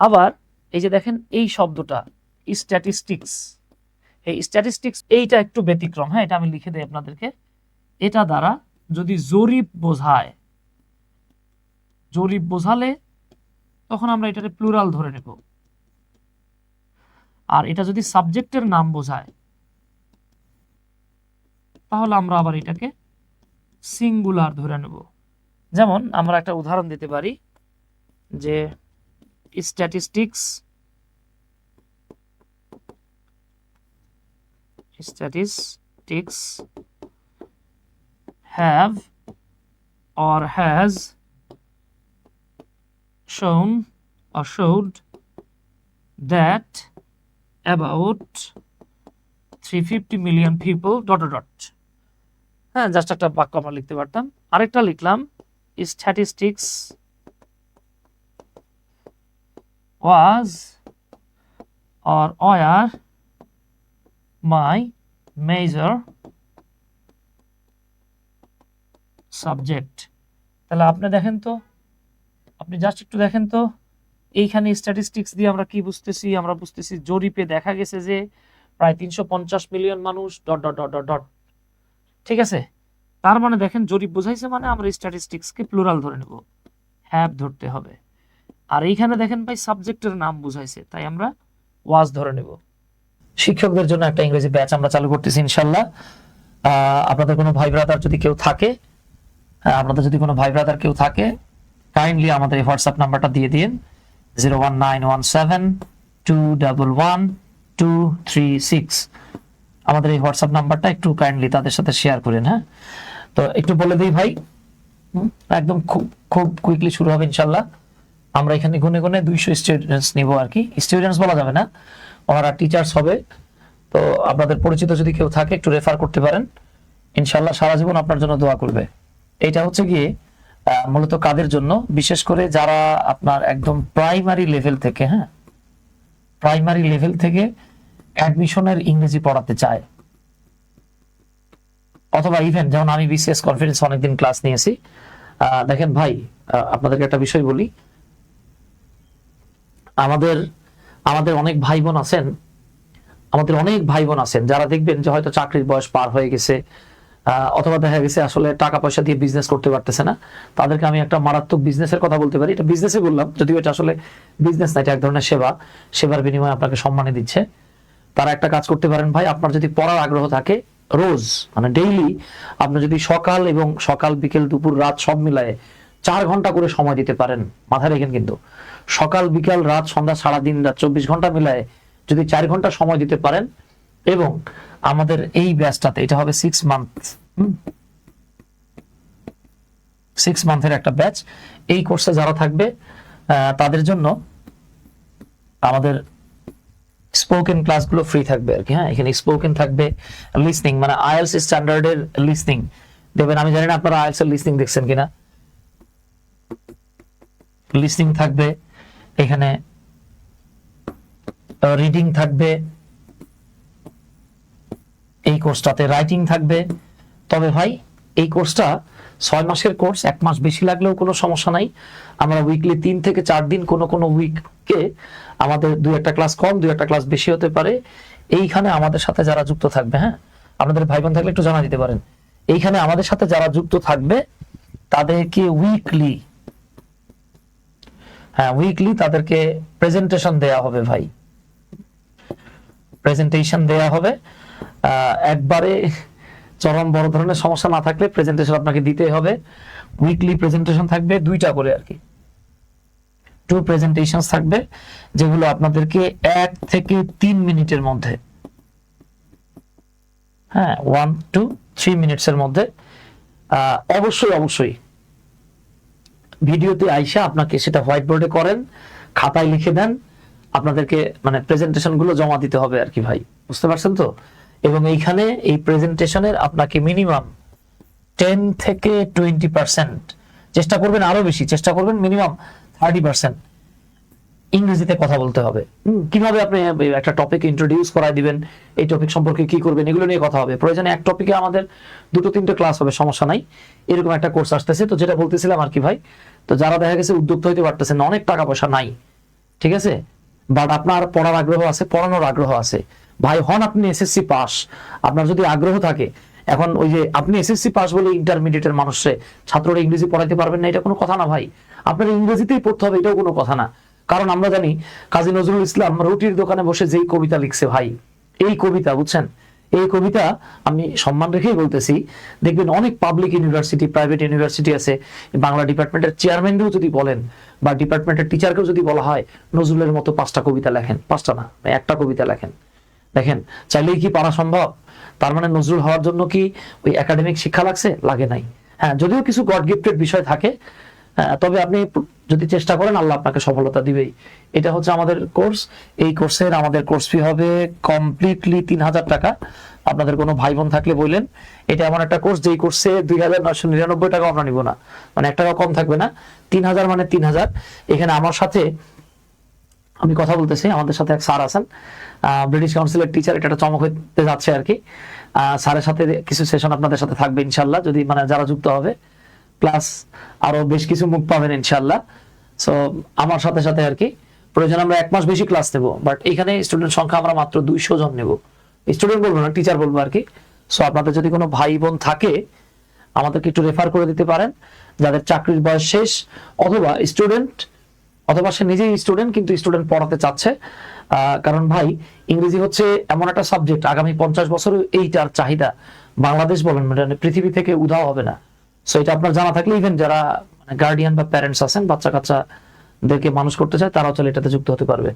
আবার এই যে দেখেন এই শব্দটা স্ট্যাটিস্টিক্স এই স্ট্যাটিস্টিক্স এইটা একটু ব্যতিক্রম হ্যাঁ এটা আমি লিখে দিই আপনাদেরকে। এটা দ্বারা যদি জরিপ বোঝায়, জরিপ বোঝালে তখন আমরা এটাকে প্লুরাল ধরে নেব। আর এটা যদি সাবজেক্টের নাম বোঝায়, তাহলে আমরা আবার এটাকে সিঙ্গুলার ধরে নেব। যেমন আমরা একটা উদাহরণ দিতে পারি যে statistics statistics have or has shown or showed that about 350 million people dot dot dot হ্যাঁ জাস্ট একটা বাক্য আমরা লিখতে পারতাম আরেকটা লিখলাম statistics was, or were my major subject তাহলে আপনি দেখেন তো, আপনি জাস্ট একটু দেখেন তো, এইখানে স্ট্যাটিস্টিক্স দিয়ে আমরা কি বুঝতেছি? আমরা বুঝতেছি জরিপে দেখা গেছে যে প্রায় তিনশো মিলিয়ন মানুষ dot dot dot dot dot ঠিক আছে? তার মানে দেখেন জরিপ বোঝাইছে মানে আমরা স্ট্যাটিস্টিক্সকে প্লুরাল ধরে নেব। হ্যাভ ধরতে হবে। আর এইখানে দেখেন ভাই সাবজেক্টের নাম বুঝাইছে, তাই আমরা ওয়াজ ধরে নেব। শিক্ষকদের জন্য একটা ইংরেজি ব্যাচ আমরা চালু করতেছি, ইনশাল্লাহ। আপনাদের কোনো ভাই ব্রাদার যদি কেউ থাকে আপনাদের যদি কোনো ভাই ব্রাদার কেউ থাকে কাইন্ডলি আমাদের এই হোয়াটসঅ্যাপ নাম্বারটা দিয়ে দিন। Zero one nine one seven two double one two three six আমাদের এই হোয়াটসঅ্যাপ নাম্বারটা একটু কাইন্ডলি তাদের সাথে শেয়ার করেন হ্যাঁ? তো একটু বলে দিই ভাই একদম খুব খুব কুইকলি শুরু হবে, ইনশাল্লাহ। আমরা এখানে গুনে গুনে দুইশো স্টুডেন্টস নিব আর কি। স্টুডেন্টস বলা যাবে না, ওনারা টিচার্স হবে। তো আপনাদের পরিচিত যদি কেউ থাকে, একটু রেফার করতে পারেন। ইনশাল্লাহ সারা জীবন আপনার জন্য দোয়া করবে। এইটা হচ্ছে গিয়ে মূলত কাদের জন্য? বিশেষ করে যারা আপনার একদম প্রাইমারি লেভেল থেকে হ্যাঁ? প্রাইমারি লেভেল থেকে অ্যাডমিশনের ইংরেজি পড়াতে চায়। অথবা ইভেন যেমন আমি বিসিএস কনফারেন্স অনেকদিন ক্লাস নিয়েছি। দেখেন ভাই আপনাদেরকে একটা বিষয় বলি। আমাদের আমাদের অনেক ভাই বোন আছেন, আমাদের অনেক ভাই বোন আছেন যারা দেখবেন যে হয়তো চাকরির বয়স পার হয়ে গেছে অথবা দেখা গেছে আসলে টাকা পয়সা দিয়ে বিজনেস করতে পারতেছে না। তাদেরকে আমি একটা মারাত্মক বিজনেসের কথা বলতে পারি। এটা বিজনেসে বললাম, যদিও এটা আসলে বিজনেস না, এটা এক ধরনের সেবা। সেবার বিনিময়ে আপনাকে সম্মানে দিচ্ছে। তারা একটা কাজ করতে পারেন ভাই, আপনার যদি পড়ার আগ্রহ থাকে, রোজ মানে ডেইলি আপনি যদি সকাল এবং সকাল, বিকেল, দুপুর, রাত সব মিলায়ে চার ঘণ্টা করে সময় দিতে পারেন। মাথায় রেখেন কিন্তু। সকাল, বিকাল, রাত, সন্ধ্যা সারা দিন রাত চব্বিশ ঘণ্টা মিলায়ে যদি চার ঘণ্টা সময় দিতে পারেন এবং আমাদের এই ব্যাচটাতে, এটা হবে সিক্স মান্থ সিক্স মান্থের একটা ব্যাচ। এই কোর্সে যারা থাকবে তাদের জন্য আমাদের স্পোকেন ক্লাসগুলো ফ্রি থাকবে আর কি হ্যাঁ? এখানে স্পোকেন থাকবে লিসনিং মানে আইএলস স্ট্যান্ডার্ডের লিসনিং দেখবেন আমি জানি না আপনারা আইএলস এর লিসনিং দেখছেন কিনা। লিসনিং থাকবে, এখানে রিডিং থাকবে, এই কোর্সটাতে রাইটিং থাকবে। তবে ভাই, এই কোর্সটা ছয় মাসের কোর্স এক মাস বেশি লাগলেও কোনো সমস্যা নাই। আমরা উইকলি তিন থেকে চার দিন কোনো কোনো উইককে আমাদের দুই একটা ক্লাস কম, দুই একটা ক্লাস বেশি হতে পারে। এইখানে আমাদের সাথে যারা যুক্ত থাকবে হ্যাঁ? আপনাদের ভাই বোন থাকলে একটু জানা দিতে পারেন। এইখানে আমাদের সাথে যারা যুক্ত থাকবে, তাদেরকে উইকলি হ্যাঁ উইকলি তাদেরকে প্রেজেন্টেশন দেয়া হবে ভাই। প্রেজেন্টেশন দেয়া হবে। একবারে চরম বড় ধরনের সমস্যা না থাকলে প্রেজেন্টেশন আপনাকে দিতে হবে। উইকলি প্রেজেন্টেশন থাকবে দুইটা করে আর কি। টু প্রেজেন্টেশন থাকবে, যেগুলো আপনাদেরকে এক থেকে তিন মিনিটের মধ্যে। হ্যাঁ ওয়ান টু থ্রি মিনিটসের মধ্যে। অবশ্যই অবশ্যই। ভিডিওতে আইসা আপনাকে সেটা হোয়াইট বোর্ডে করেন, খাতায় লিখে দেন, আপনাদেরকে মানে প্রেজেন্টেশনগুলো জমা দিতে হবে আর কি ভাই। বুঝতে পারছেন তো? এবং এইখানে এই প্রেজেন্টেশনের আপনাকে মিনিমাম টেন থেকে টোয়েন্টি পার্সেন্ট চেষ্টা করবেন আরও বেশি, চেষ্টা করবেন মিনিমাম থার্টি পার্সেন্ট ইংরেজিতে কথা বলতে হবে। কীভাবে আপনি একটা টপিক ইন্ট্রোডিউস করাই দিবেন এই টপিক সম্পর্কে কি করবেন এগুলো নিয়ে কথা হবে। প্রয়োজনে এক টপিকে আমাদের দুটো তিনটে ক্লাস হবে সমস্যা নাই। এরকম একটা কোর্স আসতেছে। তো যেটা বলতেছিলাম আর কি ভাই তো যারা দেখা গেছে উদ্যোক্তা হইতে পারতেছেন না, অনেক টাকা পয়সা নাই ঠিক আছে? বাট আপনার পড়ার আগ্রহ আছে পড়ানোর আগ্রহ আছে। ভাই হন আপনি এসএসসি পাস আপনার যদি আগ্রহ থাকে এখন ওই যে আপনি এসএসসি পাস বলে ইন্টারমিডিয়েটের মানুষে ছাত্ররা ইংরেজি পড়াইতে পারবেন না এটা কোনো কথা না ভাই। আপনার ইংরেজিতেই পড়তে হবে এটাও কোনো কথা না। কারণ আমরা জানি কাজী নজরুল ইসলাম রুটির দোকানে বসে যেই কবিতা লিখছে ভাই, এই কবিতা, বুঝছেন? এই কবিতা আমি সম্মান রেখেই বলতেছি। দেখবেন অনেক পাবলিক ইউনিভার্সিটি প্রাইভেট ইউনিভার্সিটি আছে। বাংলা ডিপার্টমেন্টের চেয়ারম্যানকেও যদি বলেন বা ডিপার্টমেন্টের টিচারকেও যদি বলা হয়, নজরুলের মতো পাঁচটা কবিতা লেখেন। পাঁচটা না, একটা কবিতা লেখেন। দেখেন, চাইলেই কি পারা সম্ভব? তার মানে নজরুল হওয়ার জন্য কি ওই একাডেমিক শিক্ষা লাগছে? লাগে নাই। হ্যাঁ যদিও কিছু গড গিফটেড বিষয় থাকে তবে আপনি যদি চেষ্টা করেন, আল্লাহ আপনাকে সফলতা দিবেই। এটা হচ্ছে আমাদের কোর্স এই কোর্সের আমাদের কোর্স ফি হবে কমপ্লিটলি তিন হাজার টাকা। আপনাদের কোনো ভাই বোন থাকলে বললেন, এটা এমন একটা কোর্স যেই কোর্সে দুই হাজার নয়শো নিরানব্বই টাকা আমরা নিব না। মানে এক টাকা কম থাকবে না। তিন হাজার মানে তিন হাজার। এখানে আমার সাথে, আমি কথা বলতেছি, আমাদের সাথে এক স্যার আছেন। ব্রিটিশ কাউন্সিলের টিচার এটা একটা চমক হতে যাচ্ছে আর কি। স্যারের সাথে কিছু সেশন আপনাদের সাথে থাকবে ইনশাল্লাহ যদি মানে যারা যুক্ত হবে। প্লাস আরও বেশ কিছু মুখ পাবেন ইনশাল্লাহ সো আমার সাথে সাথে আর কি, প্রয়োজন আমরা এক মাস বেশি ক্লাস নেব বাট এখানে স্টুডেন্ট সংখ্যা আমরা মাত্র দুইশো জন নেব। স্টুডেন্ট বলব না টিচার বলব আর কি। সো আপনাদের যদি কোনো ভাই বোন থাকে, আমাদেরকে একটু রেফার করে দিতে পারেন, যাদের চাকরির বয়স শেষ, অথবা স্টুডেন্ট অথবা সে নিজেই স্টুডেন্ট কিন্তু স্টুডেন্ট পড়াতে চাচ্ছে। কারণ ভাই, ইংরেজি হচ্ছে এমন একটা সাবজেক্ট আগামী পঞ্চাশ বছর এইটার চাহিদা বাংলাদেশ বলেন মানে পৃথিবী থেকে উধাও হবে না। সো এটা আপনার জানা থাকলে ইভেন যারা গার্ডিয়ান বা প্যারেন্টস আছেন বাচ্চা কাচ্চাদেরকে মানুষ করতে চায়, তারাও চলে এটাতে যুক্ত হতে পারবে।